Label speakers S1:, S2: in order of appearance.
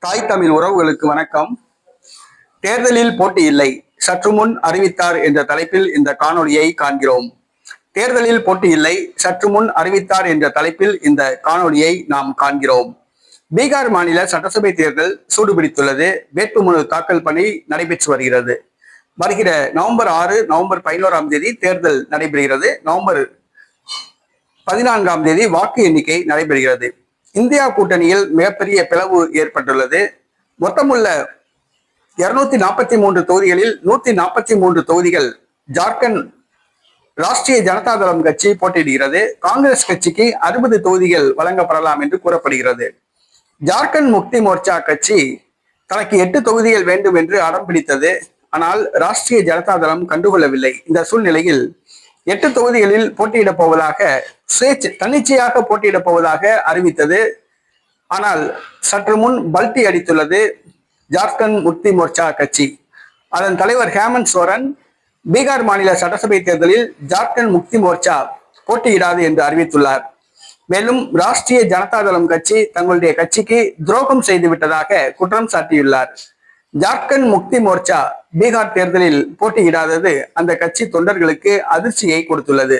S1: தாய் தமிழ் உறவுகளுக்கு வணக்கம். தேர்தலில் போட்டி இல்லை. சற்று முன் அறிவித்தார் என்ற தலைப்பில் இந்த காணொளியை காண்கிறோம். தேர்தலில் போட்டி இல்லை. சற்று முன் அறிவித்தார் என்ற தலைப்பில் இந்த காணொளியை நாம் காண்கிறோம். பீகார் மாநில சட்டசபை தேர்தல் சூடுபிடித்துள்ளது. வேட்புமனு தாக்கல் பணி நடைபெற்று வருகிறது. வருகிற நவம்பர் ஆறு நவம்பர் பதினோராம் தேதி தேர்தல் நடைபெறுகிறது. நவம்பர் பதினான்காம் தேதி வாக்கு எண்ணிக்கை நடைபெறுகிறது. இந்தியா கூட்டணியில் மிகப்பெரிய பிளவு ஏற்பட்டுள்ளது. மொத்தமுள்ள இருநூத்தி நாற்பத்தி மூன்று தொகுதிகளில் நூத்தி நாற்பத்தி மூன்று தொகுதிகள் ஜார்க்கண்ட் ராஷ்டிரிய ஜனதா தளம் கட்சி போட்டியிடுகிறது. காங்கிரஸ் கட்சிக்கு அறுபது தொகுதிகள் வழங்கப்படலாம் என்று கூறப்படுகிறது. ஜார்க்கண்ட் முக்தி மோர்ச்சா கட்சி தனக்கு எட்டு தொகுதிகள் வேண்டும் என்று அடம் பிடித்தது. ஆனால் ராஷ்டிரிய ஜனதா தளம் கண்டுகொள்ளவில்லை. இந்த சூழ்நிலையில் எட்டு தொகுதிகளில் போட்டியிடப் போவதாக சுயேட்சை தன்னிச்சையாக போட்டியிடப் போவதாக அறிவித்தது. ஆனால் சற்று முன் பல்டி அடித்துள்ளது ஜார்க்கண்ட் முக்தி மோர்ச்சா கட்சி. அதன் தலைவர் ஹேமந்த் சோரன் பீகார் மாநில சட்டசபை தேர்தலில் ஜார்க்கண்ட் முக்தி மோர்ச்சா போட்டியிடாது என்று அறிவித்துள்ளார். மேலும் ராஷ்டிரிய ஜனதா தளம் கட்சி தங்களுடைய கட்சிக்கு துரோகம் செய்து விட்டதாக குற்றம் சாட்டியுள்ளார். ஜார்க்கண்ட் முக்தி மோர்ச்சா பீகார் தேர்தலில் போட்டியிடாதது அந்த கட்சி தொண்டர்களுக்கு அதிர்ச்சியை கொடுத்துள்ளது.